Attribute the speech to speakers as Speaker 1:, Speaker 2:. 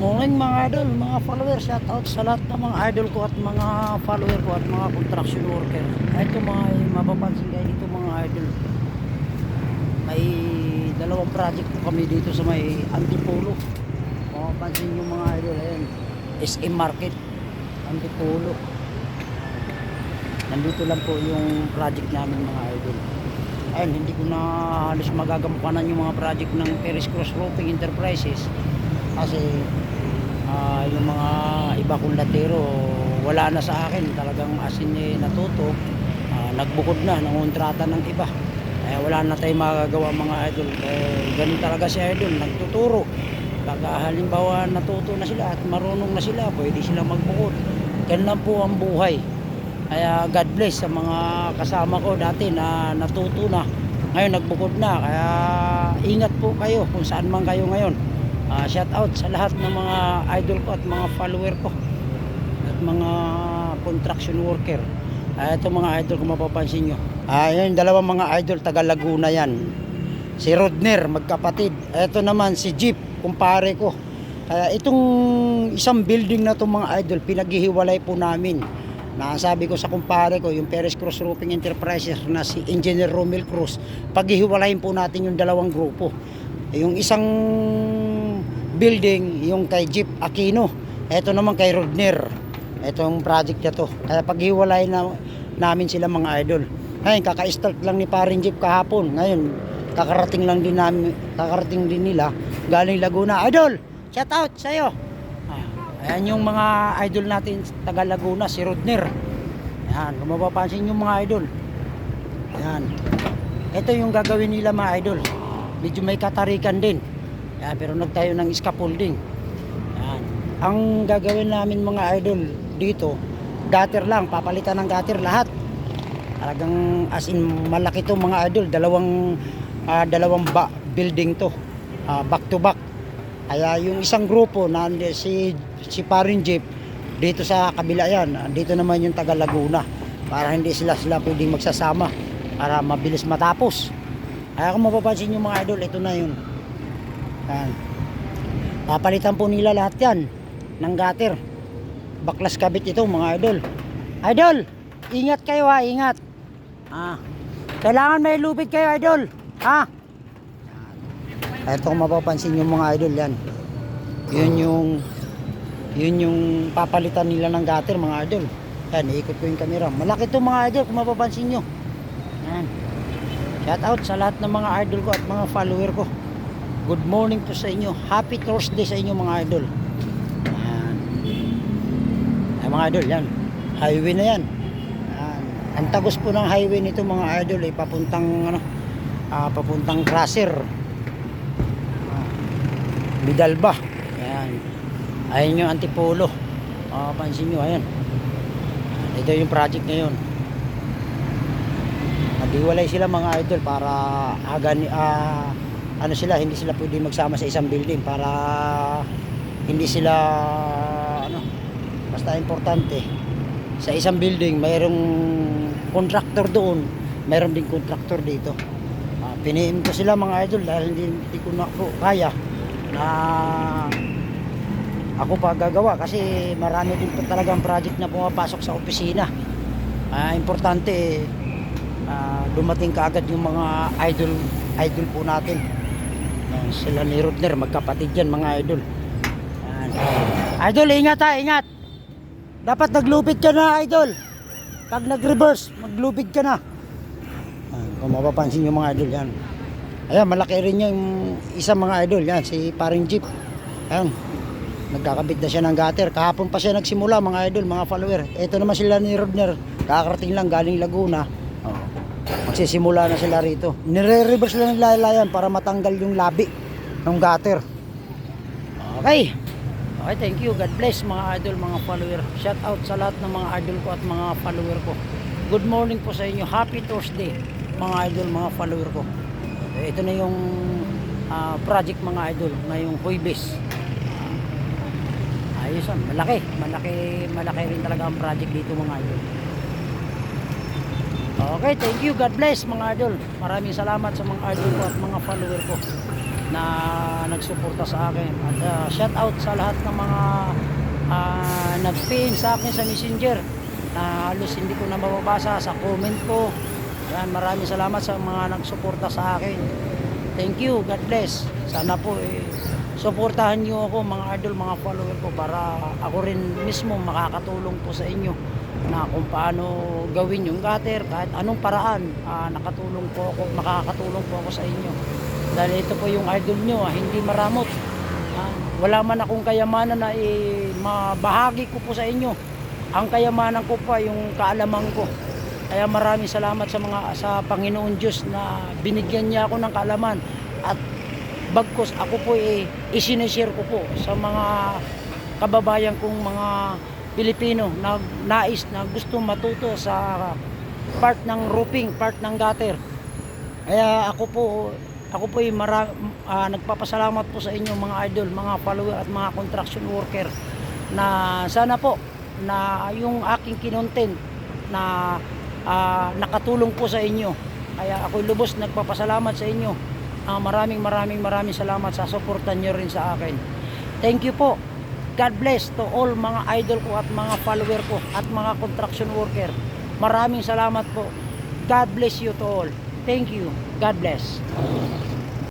Speaker 1: morning mga idol, mga followers. Shout out sa lahat ng mga idol ko at mga follower ko at mga construction worker. Ito mga mapapansin kayo dito mga idol. May dalawang project po kami dito sa may Antipolo. Mapapansin nyo mga idol. Ayan. SM Market. Antipolo. Nandito lang po yung project namin mga idol. Ayun, hindi ko na halos magagampanan yung mga project ng Paris Cross Roofing Enterprises kasi ah, yung mga iba kong latero wala na sa akin. Talagang asin eh natuto. Ah, nagbukod na ng kontrata ng iba. Eh, wala na tayong magagawa mga idol. Eh, ganun talaga si idol nagtuturo. Pag halimbawa natuto na sila at marunong na sila pwede silang magbukod. Ganun po ang buhay. Kaya God bless sa mga kasama ko dati na natuto na. Ngayon nagbukod na. Kaya ingat po kayo kung saan man kayo ngayon. Ah, shout out sa lahat ng mga idol ko at mga follower ko. At mga construction worker. Ah, ito mga idol kung mapapansin nyo. Ah, yun, dalawang mga idol taga Laguna yan. Si Rodner, magkapatid. Ito naman si Jeep, kumpare ko. Kaya itong isang building na itong mga idol, pinaghihiwalay po namin. Nasabi ko sa kumpare ko, yung Perez Cruz Roofing Enterprises na si Engineer Romel Cruz, paghihiwalayin po natin yung dalawang grupo. Yung isang building, yung kay Jeep Aquino. Ito naman kay Rodner. Ito yung project na to. Kaya paghiwalay na namin sila mga idol. Ngayon, kaka-start lang ni Parin Jeep kahapon. Ngayon, kakarating lang din namin, kakarating din nila galing Laguna. Idol, shout out sa'yo. Ah, Ayan yung mga idol natin sa taga Laguna, si Rodner. Ayan, kung mapapansin yung mga idol. Ayan. Ito yung gagawin nila mga idol. Medyo may katarikan din. Ayan, pero nagtayo ng scaffolding. Ayan. Ang gagawin namin mga idol dito, gutter lang, papalitan ng gutter lahat. Talagang as in malaki to mga idol, dalawang ah, dalawang ba- building to. Ah, back to back. Kaya yung isang grupo na si si Parin Jeep dito sa kabila yan, dito naman yung taga Laguna para hindi sila sila pwedeng magsasama para mabilis matapos. Kaya kung mapapansin yung mga idol, ito na yun. Yan. Papalitan po nila lahat yan ng gutter. Baklas kabit ito mga idol. Idol, ingat kayo ha, ingat. Ah, kailangan may lubid kayo idol. Ha? Ito kung mapapansin yung mga idol yan. Yun yung yun yung papalitan nila ng gutter mga idol. Yan, iikot ko yung camera. Malaki to mga idol kung mapapansin nyo. Yan. Shout out sa lahat ng mga idol ko at mga follower ko. Good morning po sa inyo. Happy Thursday sa inyo mga idol. Yan. Ay mga idol, yan. Highway na yan. Yan. Ang tagos po ng highway nito mga idol ay papuntang ano, ah, papuntang Crusher. Ah, Bidalba. Ayan. Ayan yung antipolo. Ah, pansin nyo, ayan. Ito yung project ngayon. Naghiwalay sila mga idol para agan ah, ano sila hindi sila pwede magsama sa isang building para hindi sila ano basta importante. Sa isang building mayroong contractor doon mayroon din contractor dito. Uh, piniin ko sila mga idol dahil hindi, hindi ko na po kaya na ako pa gagawa. Kasi marami din po talagang project na pumapasok sa opisina. Ah, importante ah, dumating kaagad yung mga idol idol po natin Yan, sila ni Rodner magkapatid yan mga idol. Yan. idol ingat ha ingat. Dapat naglupit ka na idol. Pag nag-reverse maglupit ka na. Yan, kung mapapansin yung mga idol yan. Ayan malaki rin yung isang mga idol yan si paring jeep. Ayan nagkakabit na siya ng gutter. Kahapon pa siya nagsimula mga idol mga follower. Ito naman sila ni Rodner kakarating lang galing Laguna. Magsisimula na sila rito. Nire-reverse lang nila yan para matanggal yung labi ng gutter. Okay. Okay thank you. God bless mga idol mga follower. Shout out sa lahat ng mga idol ko at mga follower ko. Good morning po sa inyo. Happy Thursday mga idol mga follower ko. Ito na yung ah, project mga idol ngayong Huibis ayos yan malaki malaki malaki rin talaga ang project dito mga idol okay thank you God bless mga idol maraming salamat sa mga idol ko at mga follower ko na nagsuporta sa akin. At ah, shout out sa lahat ng mga uh, nag-PM sa akin sa Messenger na halos hindi ko na mababasa sa comment ko. Yan, maraming salamat sa mga nagsuporta sa akin. Thank you, God bless. Sana po eh, suportahan niyo ako mga idol, mga follower ko para ako rin mismo makakatulong po sa inyo na kung paano gawin yung gutter kahit anong paraan ah, nakatulong po ako makakatulong po ako sa inyo. Dahil ito po yung idol nyo ah, hindi maramot. Ah, wala man akong kayamanan na eh, mabahagi ko po sa inyo. Ang kayamanan ko pa yung kaalaman ko. Kaya maraming salamat sa mga sa Panginoon Diyos na binigyan niya ako ng kaalaman. At bagkos ako po eh, isineshare ko po sa mga kababayan kong mga Pilipino na nais na gusto matuto sa part ng roofing, part ng gutter. Kaya ako po ako po ay mara, ah, nagpapasalamat po sa inyo mga idol, mga follower at mga construction worker na sana po na yung aking kinontent na ah, nakatulong po sa inyo. Kaya ako lubos nagpapasalamat sa inyo. Ah, maraming maraming maraming salamat sa suporta nyo rin sa akin. Thank you po. God bless to all mga idol ko at mga follower ko at mga construction worker. Maraming salamat po. God bless you to all. Thank you. God bless.